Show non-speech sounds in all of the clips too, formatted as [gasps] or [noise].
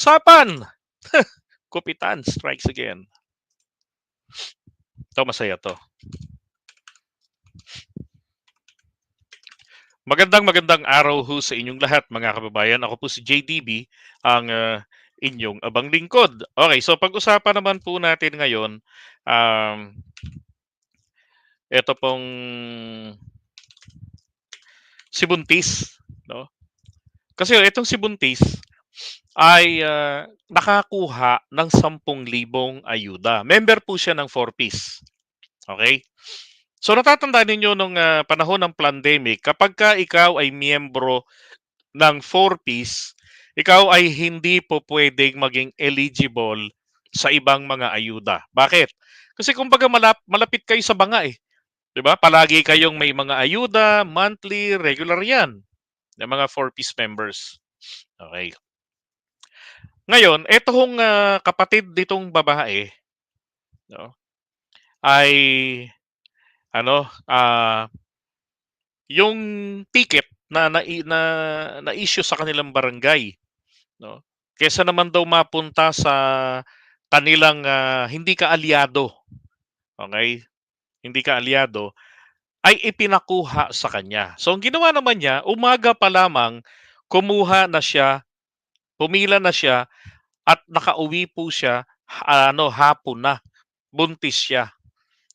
Usapan! [laughs] Kupitan strikes again. Ito, masaya to. Magandang magandang araw ho sa inyong lahat mga kababayan. Ako po si JDB, ang ah, inyong abang lingkod. Okay, so pag-usapan naman po natin ngayon, um, ito pong si Buntis. No? Kasi itong si Buntis ay ah, nakakuha ng 10,000 ayuda. Member po siya ng 4Ps. Okay? So natatandaan ninyo nung ah, panahon ng pandemic, kapag ka ikaw ay miyembro ng 4Ps, ikaw ay hindi po pwedeng maging eligible sa ibang mga ayuda. Bakit? Kasi kumbaga malap, malapit kayo sa banga eh. 'Di ba? Palagi kayong may mga ayuda, monthly, regular 'yan. Ng mga 4Ps members. Okay. Ngayon, etong ah, kapatid nitong babae, no, ay ano, ah yung ticket na na, na, na issue sa kanilang barangay, no? Kesa naman daw mapunta sa kanilang ah, hindi ka aliado. Okay? Hindi ka aliado ay ipinakuha sa kanya. So ang ginawa naman niya, umaga pa lamang kumuha na siya, pumila na siya at nakauwi po siya ha- ano hapon na. Buntis siya.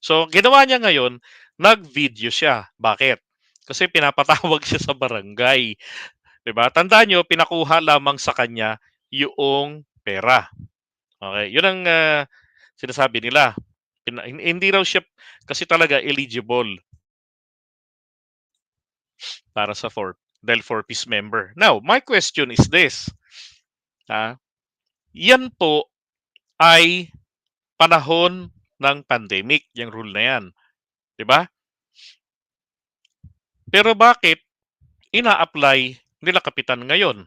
So ginawa niya ngayon, nag-video siya. Bakit? Kasi pinapatawag siya sa barangay. 'Di ba? Tandaan niyo, pinakuha lamang sa kanya yung pera. Okay, 'yun ang ah, sinasabi nila. Pina- hin- hindi raw siya kasi talaga eligible para sa four dahil four piece member. Now, my question is this. Ah, yan po ay panahon ng pandemic, yung rule na yan. ba? Pero bakit ina-apply nila kapitan ngayon?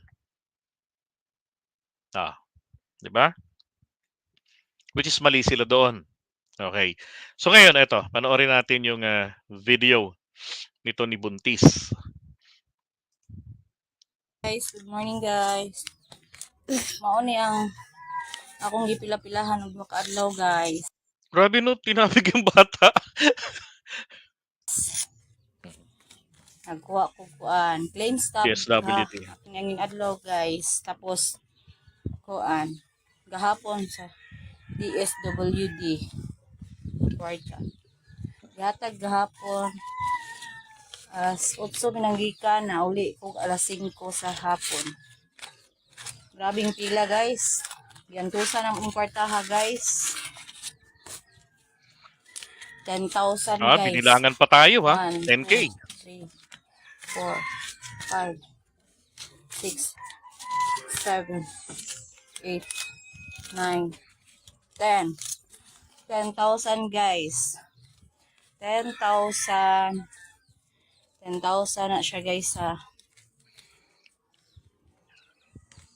Ah, 'di ba? Which is mali sila doon. Okay. So ngayon ito, panoorin natin yung ah, video nito ni Buntis. guys, good morning guys. Mao ni ang akong gipila-pilahan og mga adlaw guys. Grabe no, tinapig yung bata. Nagkuha ko kuan, claim stop. PSWD. Ngayong adlaw guys. Tapos kuan gahapon sa DSWD. Kwarta. Gihatag gahapon as 8 minanggikan na uli ko alas 5 sa hapon. Grabing pila guys. Giantusan ang mong kwartaha guys. 10,000 Ah, guys. binilangan pa tayo ha. One, 10k. two, three, four, five, six, seven, eight, nine, ten. 10,000 guys. 10,000. 10,000 na siya guys ha.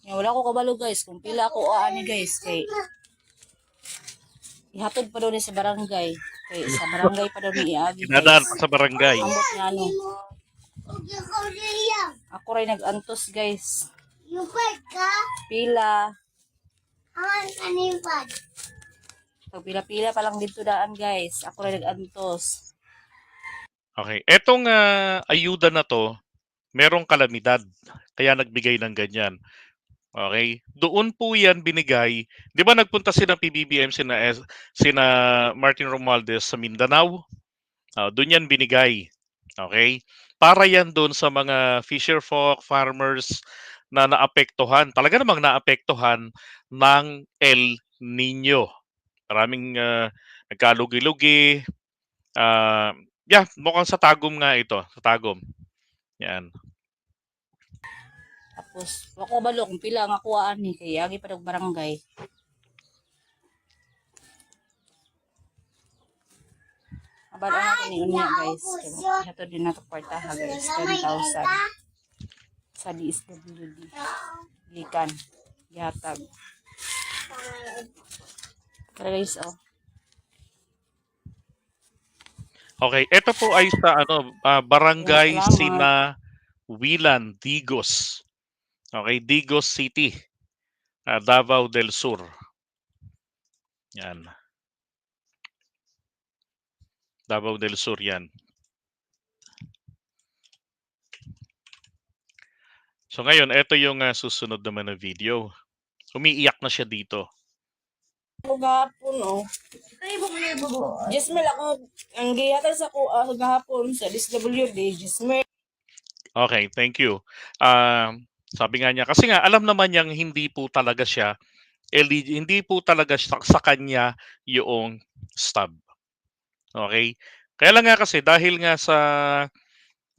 Yan, wala ko kabalo guys. Kung pila ako o ani guys. Kay ihatod pa doon sa barangay. Kay sa barangay pa doon iagi Dinadaan guys. pa sa barangay. Ambot nga ano. Ako rin nag-antos guys. Lupad ka? Pila. Ang kanipad. Pag pila-pila pa lang dito daan guys. Ako rin nag-antos. Okay. Etong ah, ayuda na to, merong kalamidad. Kaya nagbigay ng ganyan. Okay? Doon po yan binigay. Di ba nagpunta sila PBBM sina, sina Martin Romualdez sa Mindanao? Ah, doon yan binigay. Okay? Para yan doon sa mga fisher folk, farmers na naapektuhan. Talaga namang naapektuhan ng El Nino. Maraming ah, nagkalugi-lugi. Ah, yeah, mukhang sa Tagum nga ito. Sa Tagum. Yan. Tapos, wako balo kung pila ang akuhaan ni kay agi pa dog barangay. Abala natin ni unya guys. Kaya Ito din nato kwartaha guys. 10,000 sa DSWD. Gikan. Gihatag. Kaya guys, oh. Okay, ito po ay sa ano ah, Barangay. Sina Wilan, Digos. Okay, Digos City. ah, Davao del Sur. Yan. Davao del Sur yan. So ngayon, ito yung ah, susunod naman na video. Umiiyak na siya dito. Ako gahapon, oh. Gismel, ako, ang giyatan sa ko ah, gahapon sa DSWD, Gismel. Okay, thank you. Um, sabi nga niya, kasi nga alam naman niyang hindi po talaga siya, hindi po talaga sa, sa kanya yung stub. Okay? Kaya lang nga kasi dahil nga sa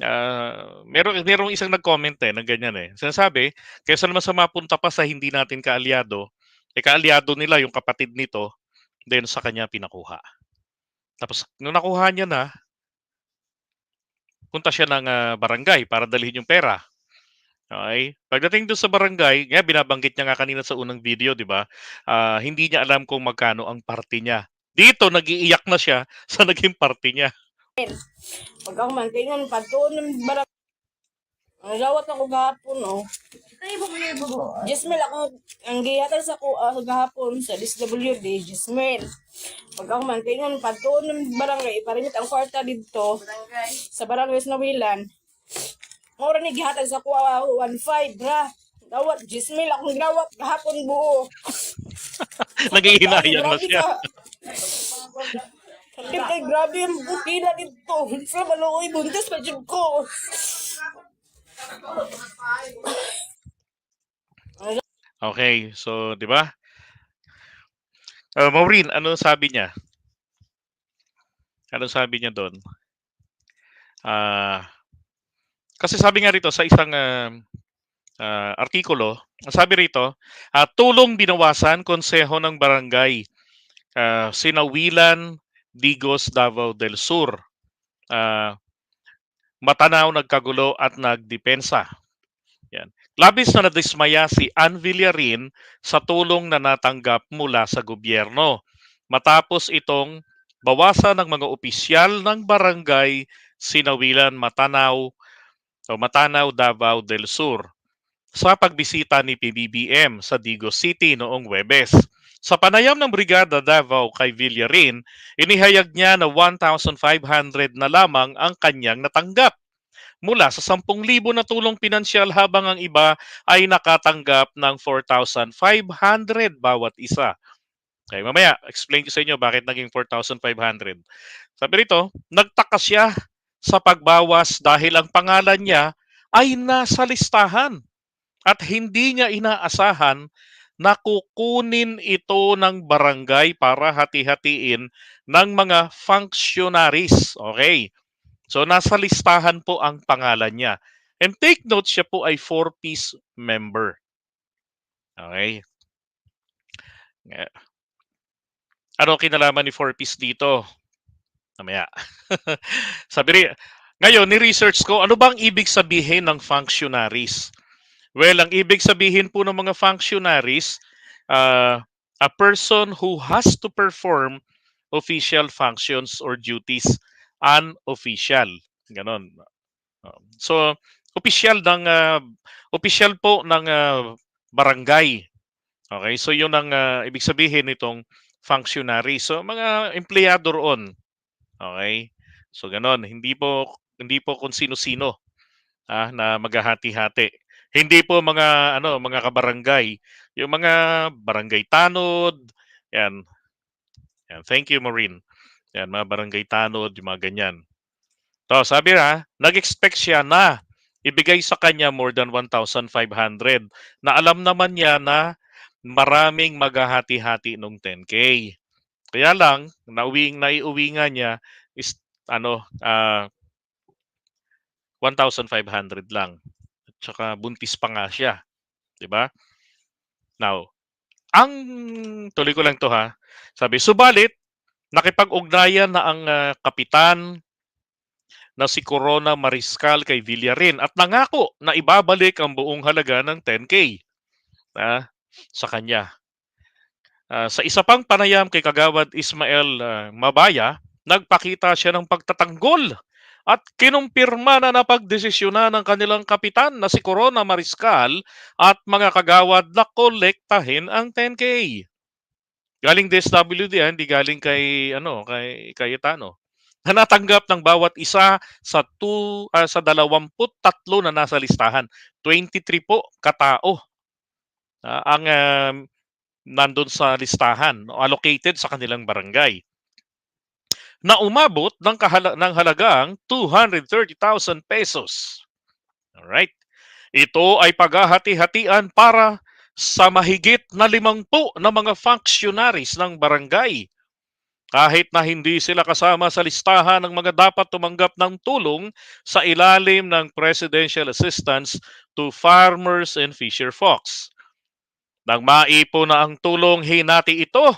ah, meron merong isang nag-comment eh ng ganyan eh. Sinasabi, kaysa naman sa mapunta pa sa hindi natin kaalyado, eh kaalyado nila yung kapatid nito, then sa kanya pinakuha. Tapos nung nakuha niya na, punta siya ng ah, barangay para dalhin yung pera. Okay? Pagdating doon sa barangay, nga binabanggit niya nga kanina sa unang video, 'di ba? Ah, hindi niya alam kung magkano ang parte niya. Dito nagiiyak na siya [laughs] sa naging parte niya. Pag ako man, tingnan, pagtuon ng barang. Ang gawat ako gahapon, oh. Gismel, ako, ang giyatan sa ko ah, gahapon sa DSWD, Gismel. Pag ako man, tingnan, pagtuon ng barangay, parimit ang kwarta dito, sa barangay sa Nawilan. Mura ni gihatan sa ah, 1.5, bra. Dawat, Gismel, akong gawat gahapon buo. [laughs] Naghihinayang na Grabe siya. [laughs] ka. Sakit kay grabe ang bukina dito. Sa maluoy, buntis pa dyan ko. Okay, so 'di ba? Uh, Maureen, ano sabi niya? Ano sabi niya doon? Ah, kasi sabi nga rito sa isang ah, ah, artikulo, sabi rito, ah, tulong binawasan konseho ng barangay ah, Sinawilan, Digos, Davao del Sur. Ah, Matanaw nagkagulo at nagdepensa. Yan. Labis na nadismaya si Ann Villarin sa tulong na natanggap mula sa gobyerno. Matapos itong bawasan ng mga opisyal ng barangay Sinawilan, Matanaw o Matanaw, Davao del Sur sa pagbisita ni PBBM sa Digos City noong Webes. Sa panayam ng Brigada Davao kay Villarin, inihayag niya na 1,500 na lamang ang kanyang natanggap mula sa 10,000 na tulong pinansyal habang ang iba ay nakatanggap ng 4,500 bawat isa. Okay, mamaya, explain ko sa inyo bakit naging 4,500. Sabi rito, nagtaka siya sa pagbawas dahil ang pangalan niya ay nasa listahan at hindi niya inaasahan na kukunin ito ng barangay para hati-hatiin ng mga functionaries. Okay. So nasa listahan po ang pangalan niya. And take note, siya po ay four-piece member. Okay. Ano kinalaman ni four-piece dito? Mamaya. [laughs] Sabi rin, ngayon, ni-research ko, ano bang ibig sabihin ng functionaries? Well, ang ibig sabihin po ng mga functionaries, uh, a person who has to perform official functions or duties unofficial. Ganon. Um, So, official ng uh, official po ng uh, barangay. Okay? So, 'yun ang uh, ibig sabihin nitong functionary. So, mga empleyado roon. Okay? So, ganon. Hindi po hindi po kung sino-sino ah, na maghahati-hati. Hindi po mga ano, mga kabarangay, yung mga barangay tanod, yan. Yan. Thank you, Maureen. Yan, mga barangay tanod, yung mga ganyan. So, sabi na, nag-expect siya na ibigay sa kanya more than 1,500 na alam naman niya na maraming maghahati-hati nung 10K. Kaya lang, nauwi, naiuwi nga niya is ano, ah 1,500 lang. At saka buntis pa nga siya. 'Di ba? Now, ang tuloy ko lang to ha. Sabi, subalit, nakipag-ugnayan na ang ah, kapitan na si Corona Mariscal kay Villarin at nangako na ibabalik ang buong halaga ng 10K ah, sa kanya. Ah, sa isa pang panayam kay Kagawad Ismael ah, Mabaya, nagpakita siya ng pagtatanggol at kinumpirma na napagdesisyonan ng kanilang kapitan na si Corona Mariscal at mga kagawad na kolektahin ang 10K. Galing DSWD, ah, hindi galing kay ano, kay Cayetano. Na natanggap ng bawat isa sa two, ah, sa 23 na nasa listahan. 23 po katao ah, ang um, nandun sa listahan, allocated sa kanilang barangay na umabot ng, kahala- ng halagang 230,000 pesos. Alright. Ito ay paghahati-hatian para sa mahigit na limangpu na mga functionaries ng barangay. Kahit na hindi sila kasama sa listahan ng mga dapat tumanggap ng tulong sa ilalim ng Presidential Assistance to Farmers and Fisher Folks. Nang maipo na ang tulong, hinati ito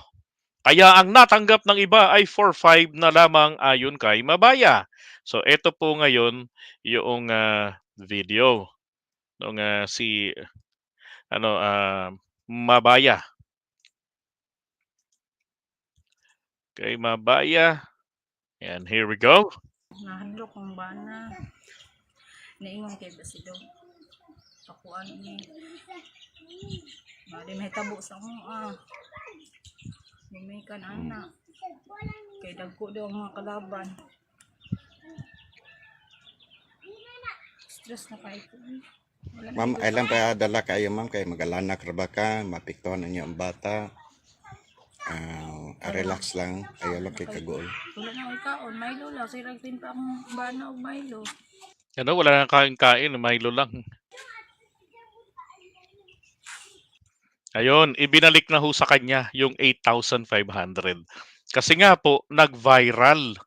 kaya ang natanggap ng iba ay 4-5 na lamang ayon kay Mabaya. So ito po ngayon yung ah, video ng ah, si ano ah, Mabaya. Okay, Mabaya. And here we go. Nahadlok kong bana. Naingon kay Basido. Pakuan ni. Mali may tabo sa mo ah. Lumay ka na anak. Kay dagko daw ang mga kalaban. Stress na kayo ko. eh. Na Ma'am, lang pa dala kayo ma'am kay magalanak ra ba ka, mapiktuhan ninyo ang bata. Ah, relax lang, ayaw lang kay kagol. Wala na kaon. Milo lang. Sirag pin pa akong bana o Milo. Ano, wala nang kain-kain, Milo lang. Ayun, ibinalik na ho sa kanya yung 8,500. Kasi nga po, nag-viral. [laughs]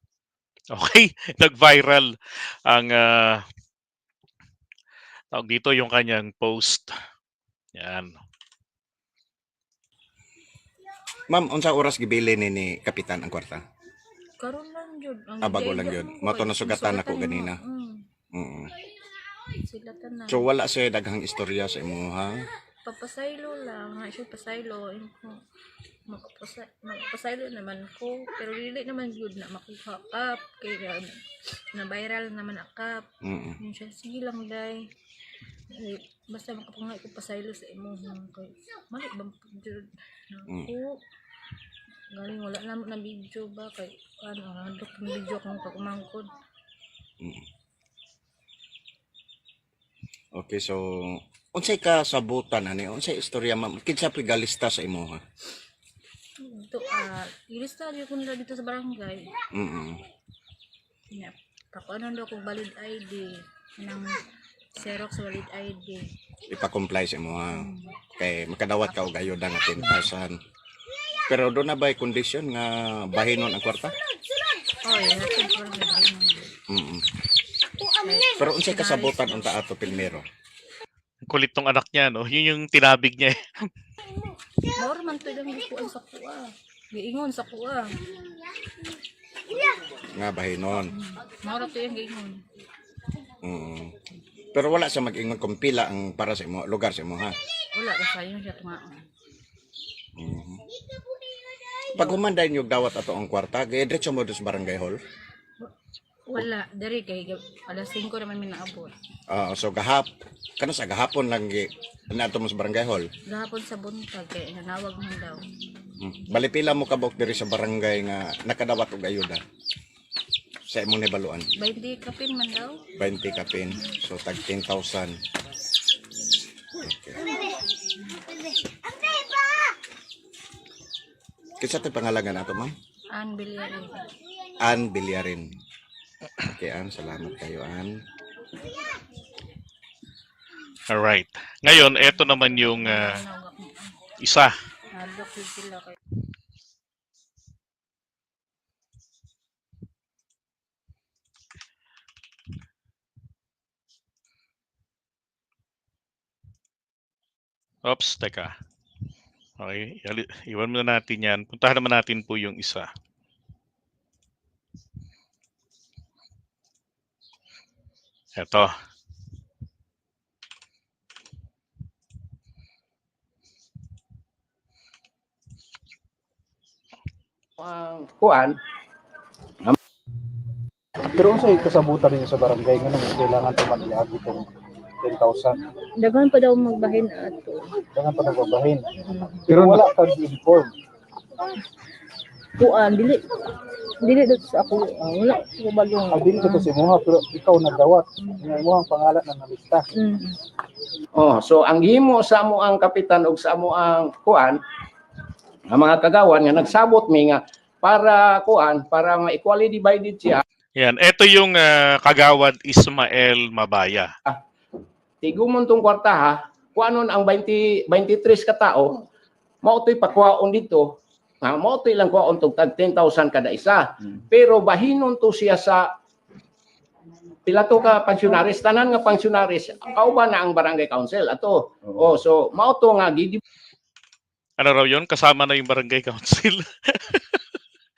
Okay? Nag-viral ang tawag dito yung kanyang post. Yan. Ma'am, unsa oras gibili ni ni kapitan ang kwarta? Karon lang yun. Ang Ah, bago lang yun. mo, Mato kay- nasugatan ako ganina. Mm. Mm. Sila tanan. So wala siya daghang istorya sa imo ha. Papasaylo lang. Nga siya pasaylo. Ko. Magpasay, magpasaylo naman ko. Pero dili naman yun na makuha kap. Kaya na viral naman na kap. Mm. Yun siya. Sige lang day. Eh, basta makapangay ko pasaylo sa imo. Kay, mali bang pagdod na ako. Galing wala na na video ba kay ano handok yung video kung pagumangkod. Mm. Okay, so unsay ka sabutan ani? Unsay istorya ma'am? Kinsa pigalista sa imo ha? Ito ah, ilista ko nila dito sa barangay. Mm. Yeah. Kakuanan daw kong valid ID ng Xerox valid ID. Ipa-comply sa imo ha. Kay makadawat ka og ayuda nga 10,000. Pero doon na ba condition nga bahinon ang kwarta? Oh, yeah. Hatid ko rin. Mm. Pero unsay kasabutan unta ato pilmero? Kulit tong anak niya, no? Yun yung tinabig niya. eh. More man to lang gikuan sa kuha. Giingon sa kuha. Nga bahinon. More to yung giingon. Mm. Pero wala siya mag-ingon kung pila ang para sa imo lugar sa imo ha. Wala ka sa yun siya tumaon. Mhm. Pag humanday niyo dawat ato ang kwarta, gay diretso mo sa barangay hall. Wala, dari kay alas 5 naman may naabot. Ah, so gahap kana sa gahapon lang gi nato mo sa barangay hall. Gahapon sa buntag kay nanawag man daw. Mm. Bali pila mo kabok diri sa barangay nga nakadawat og ayuda. Sa imong nibaluan, 20 kapin man daw. 20 ka pin. So tag 10,000. Okay. Kinsa tay pangalan nato, ma'am? An bilyari. Ann Bilyarin. Okay, Ann. Salamat kayo, Ann. Alright. Ngayon, eto naman yung mo. isa. Oops, teka. Okay, iwan muna natin yan. Puntahan naman natin po yung isa. Eto. ang kuan Pero kung sa kasabutan ninyo sa barangay, nga naman kailangan tumaliag itong 10,000. Daghan pa daw magbahin ato. Kailangan pa nagbabahin. Pero wala kang inform. Kuan dili dili dito sa ako. ah, wala ko balong. Ang dili ko si Muha, pero ikaw nagdawat. Nga mo ang pangalan na nalista. Mm. Oh, so ang himo sa amo ang kapitan ug sa amo ang kuan ang mga kagawan nga nagsabot mi nga para kuan para ma-equally divided siya Yan, ito yung ah, kagawad Ismael Mabaya. tigumon tong kwarta ha kuanon ang 20 23 ka tao mao toy pakuhaon dito mao toy lang kuhaon tong tag 10,000 kada isa pero bahinon to siya sa pila to ka pensionaris tanan nga pensionaris kauban na ang barangay council ato oh so mao to nga gidi Ano raw yun? Kasama na yung barangay council. [laughs]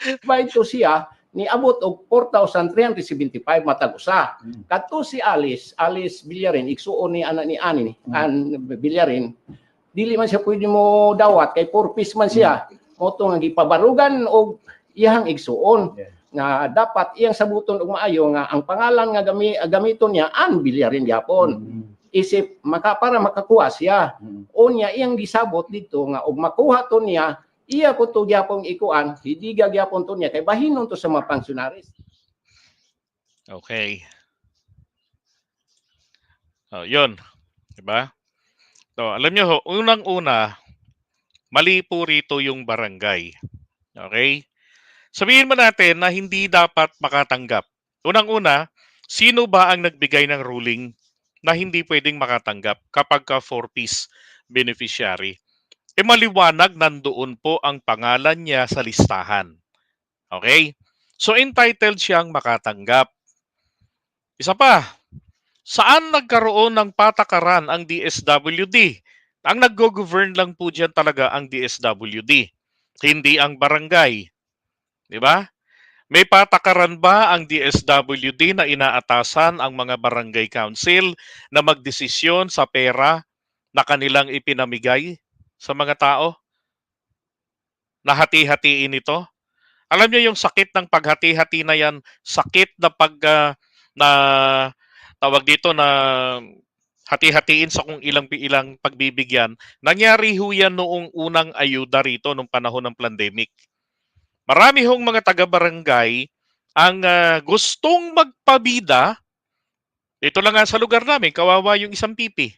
divide to siya ni abot og 4,375 matag usa. Kadto si Alice, Alice Villarin, igsuon ni ana ni Ani ni An Villarin. Dili man siya pwede mo dawat kay four piece man siya. Mo to nga gipabarugan og iyang igsuon Yeah. nga dapat iyang sabuton og maayo nga ang pangalan nga gami gamiton niya An Villarin gyapon. Isip maka para makakuha siya. Unya iyang gisabot dito nga og makuha to niya iya ko to gyapon ikuan hidiga gyapon to niya kay bahinon to sa mga pensionaris. Okay. Oh, yun. Diba? So, alam nyo ho, unang-una, mali po rito yung barangay. Okay? Sabihin mo natin na hindi dapat makatanggap. Unang-una, sino ba ang nagbigay ng ruling na hindi pwedeng makatanggap kapag ka four-piece beneficiary? E maliwanag nandoon po ang pangalan niya sa listahan. Okay? So entitled siyang makatanggap. Isa pa, saan nagkaroon ng patakaran ang DSWD? Ang nag-govern lang po dyan talaga ang DSWD, hindi ang barangay. Di ba? May patakaran ba ang DSWD na inaatasan ang mga barangay council na magdesisyon sa pera na kanilang ipinamigay sa mga tao? Na hati-hatiin ito? Alam niyo yung sakit ng paghati-hati na yan, sakit na pag ah, na tawag dito na hati-hatiin sa kung ilang ilang pagbibigyan. Nangyari ho yan noong unang ayuda rito nung panahon ng pandemic. Marami hong mga taga-barangay ang ah, gustong magpabida. Ito lang nga sa lugar namin, kawawa yung isang pipi.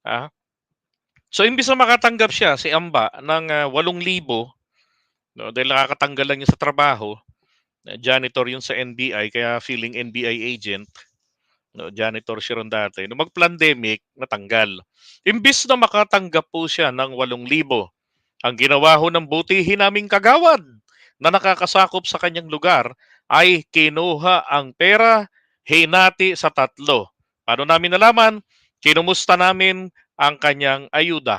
Ah. So imbis na makatanggap siya si Amba ng ah, 8,000 no, dahil nakakatanggal lang niya sa trabaho, janitor yun sa NBI, kaya feeling NBI agent, no, janitor siya ron dati. Nung mag-pandemic, natanggal. Imbis na makatanggap po siya ng 8,000, ang ginawa ho ng butihin naming kagawad na nakakasakop sa kanyang lugar ay kinuha ang pera, hinati sa tatlo. Paano namin nalaman? Kinumusta namin ang kanyang ayuda.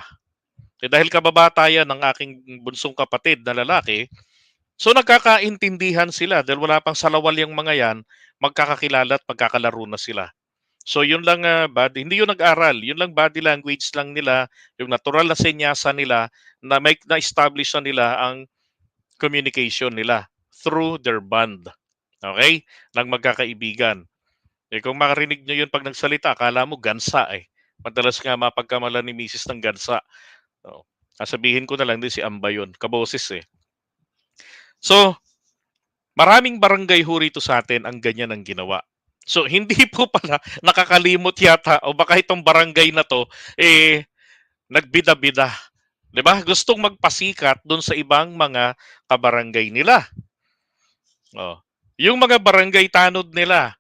Eh, dahil kababata yan ng aking bunsong kapatid na lalaki, so nagkakaintindihan sila dahil wala pang salawal yung mga yan, magkakakilala at magkakalaro na sila. So yun lang ah, body, hindi yun nag-aral, yun lang body language lang nila, yung natural na senyasa nila na may na-establish na nila ang communication nila through their bond. Okay? Ng magkakaibigan. Eh kung makarinig nyo yun pag nagsalita, akala mo gansa eh. Madalas nga mapagkamala ni Mrs. ng gansa. Oh. Sasabihin ko na lang din si Amba yun. Kaboses eh. So, maraming barangay ho rito sa atin ang ganyan ang ginawa. So, [laughs] hindi po pala nakakalimot yata o baka itong barangay na to, eh, nagbida-bida. 'Di ba? Gustong magpasikat doon sa ibang mga kabarangay nila. Oh. Yung mga barangay tanod nila,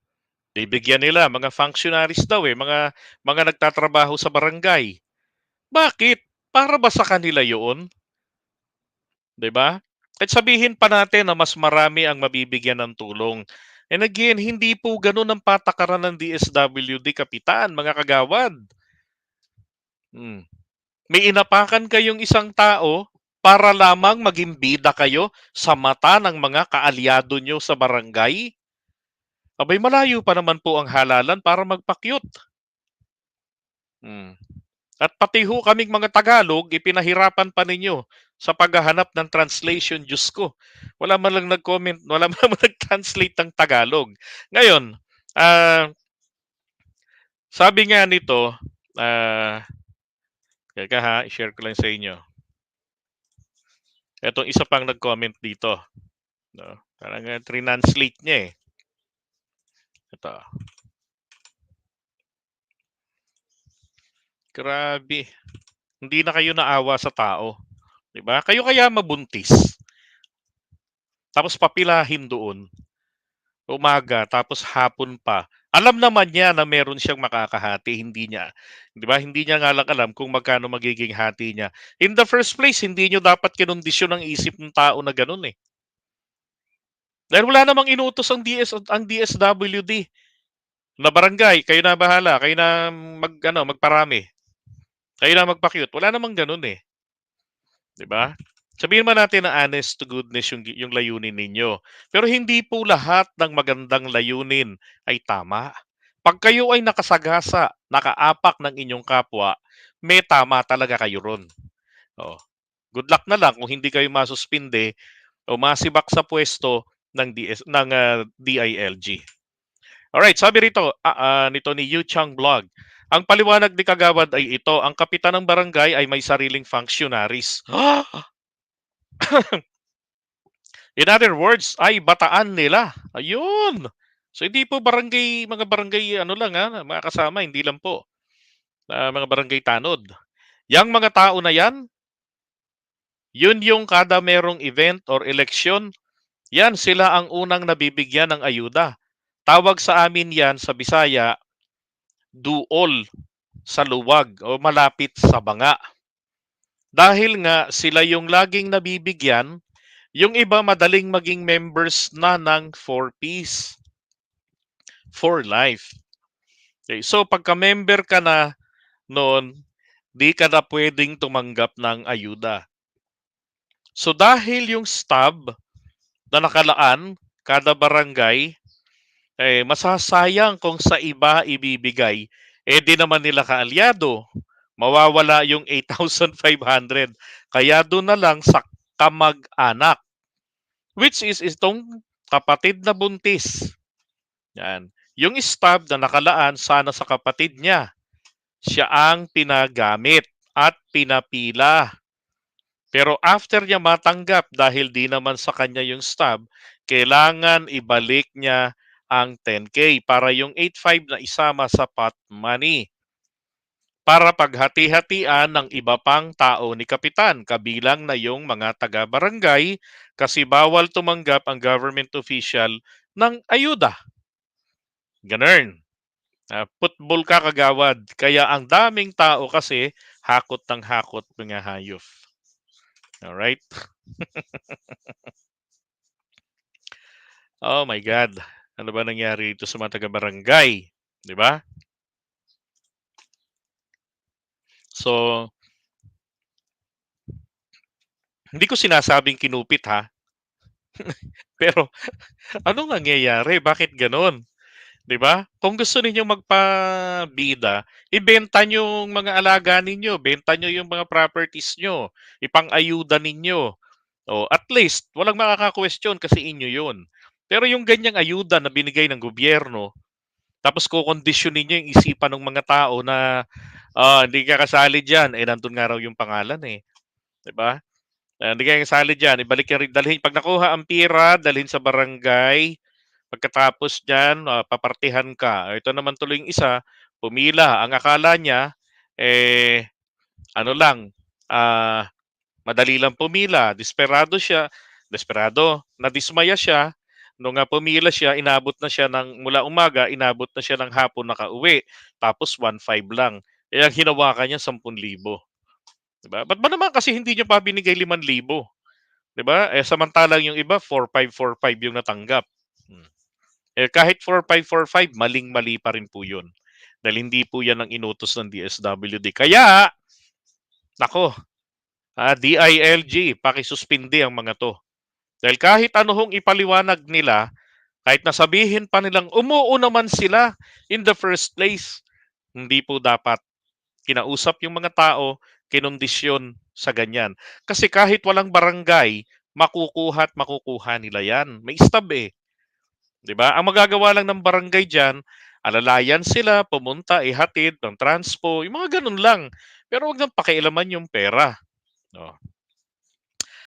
bibigyan nila mga functionaries daw eh, mga mga nagtatrabaho sa barangay. Bakit? Para ba sa kanila 'yun? 'Di ba? Kahit sabihin pa natin na mas marami ang mabibigyan ng tulong. And again, hindi po ganun ang patakaran ng DSWD kapitan, mga kagawad. Hmm. May inapakan kayong isang tao para lamang maging bida kayo sa mata ng mga kaalyado nyo sa barangay? Abay, malayo pa naman po ang halalan para magpakyut. Hmm. At pati ho kaming mga Tagalog, ipinahirapan pa ninyo sa paghahanap ng translation, Diyos ko. Wala man lang nag-comment, wala man lang [laughs] nag-translate ng Tagalog. Ngayon, ah, sabi nga nito, ah, Teka ha, i-share ko lang sa inyo. Etong isa pang nag-comment dito. No? Parang uh, translate niya eh. Ito. Grabe. Hindi na kayo naawa sa tao. 'Di ba? Kayo kaya mabuntis. Tapos papilahin doon. Umaga, tapos hapon pa. Alam naman niya na meron siyang makakahati, hindi niya. 'Di ba? Hindi niya nga lang alam kung magkano magiging hati niya. In the first place, hindi niyo dapat kinondisyon ang isip ng tao na ganun eh. Dahil wala namang inuutos ang DS ang DSWD na barangay, kayo na bahala, kayo na mag ano, magparami. Kayo na magpa-cute. Wala namang ganun eh. 'Di ba? Sabihin man natin na honest to goodness yung, yung layunin ninyo. Pero hindi po lahat ng magandang layunin ay tama. Pag kayo ay nakasagasa, nakaapak ng inyong kapwa, may tama talaga kayo ron. Oh. Good luck na lang kung hindi kayo masuspinde o masibak sa pwesto ng DS ng ah, DILG. Alright, sabi rito ah, ah, nito ni Yu Chang Vlog. Ang paliwanag ni Kagawad ay ito, ang kapitan ng barangay ay may sariling functionaries. [gasps] In other words, ay bataan nila. Ayun. So hindi po barangay, mga barangay ano lang ha, mga kasama, hindi lang po. ah, mga barangay tanod. Yang mga tao na yan, yun yung kada merong event or eleksyon, yan sila ang unang nabibigyan ng ayuda. Tawag sa amin yan sa Bisaya, duol sa luwag o malapit sa banga. Dahil nga sila yung laging nabibigyan, yung iba madaling maging members na ng 4Ps. For life. Okay, so pagka member ka na noon, di ka na pwedeng tumanggap ng ayuda. So dahil yung stub na nakalaan, kada barangay, eh, masasayang kung sa iba ibibigay, eh di naman nila kaalyado. Mawawala yung 8,500. Kaya doon na lang sa kamag-anak. Which is itong kapatid na buntis. Yan. Yung stub na nakalaan sana sa kapatid niya. Siya ang pinagamit at pinapila. Pero after niya matanggap dahil di naman sa kanya yung stub, kailangan ibalik niya ang 10K para yung 8.5 na isama sa pot money. Para paghati-hatian ng iba pang tao ni Kapitan, kabilang na yung mga taga-barangay kasi bawal tumanggap ang government official ng ayuda. Ganun. Uh, putbol ka kagawad. Kaya ang daming tao kasi hakot ng hakot mga hayop. Alright? [laughs] oh my God. Ano ba nangyari dito sa mga taga-barangay? Di ba? So, hindi ko sinasabing kinupit ha. [laughs] Pero, [laughs] anong nangyayari? Bakit ganon? 'Di ba? Kung gusto ninyong magpabida, ibenta niyo yung mga alaga ninyo, benta niyo yung mga properties niyo, ipang-ayuda ninyo. O at least walang makaka-question kasi inyo 'yun. Pero yung ganyang ayuda na binigay ng gobyerno, tapos kukondisyonin niyo yung isipan ng mga tao na ah, hindi ka kasali diyan, eh nandun nga raw yung pangalan eh. 'Di ba? Ah, hindi ka kasali diyan, ibalik ka rin, dalhin pag nakuha ang pira, dalhin sa barangay, Pagkatapos niyan, ah, papartihan ka. Ito naman tuloy yung isa, pumila. Ang akala niya, eh, ano lang, ah, madali lang pumila. Desperado siya. Desperado. Nadismaya siya. Nung nga pumila siya, inabot na siya ng, mula umaga, inabot na siya ng hapon nakauwi. Tapos 1.5 lang. Eh, ang hinawakan niya, 10,000. Diba? Ba't ba naman kasi hindi niyo pa binigay 5,000? Diba? Eh, samantalang yung iba, 4.5, 4.5 yung natanggap. Hmm. Eh, kahit 4545, maling-mali pa rin po yun. Dahil hindi po yan ang inutos ng DSWD. Kaya, nako, ah, DILG, pakisuspindi ang mga to. Dahil kahit ano ipaliwanag nila, kahit nasabihin pa nilang umuo naman sila in the first place, hindi po dapat kinausap yung mga tao, kinondisyon sa ganyan. Kasi kahit walang barangay, makukuha at makukuha nila yan. May stab eh. 'Di ba? Ang magagawa lang ng barangay diyan, alalayan sila, pumunta, ihatid ng transpo, yung mga ganun lang. Pero wag nang pakialaman yung pera. No.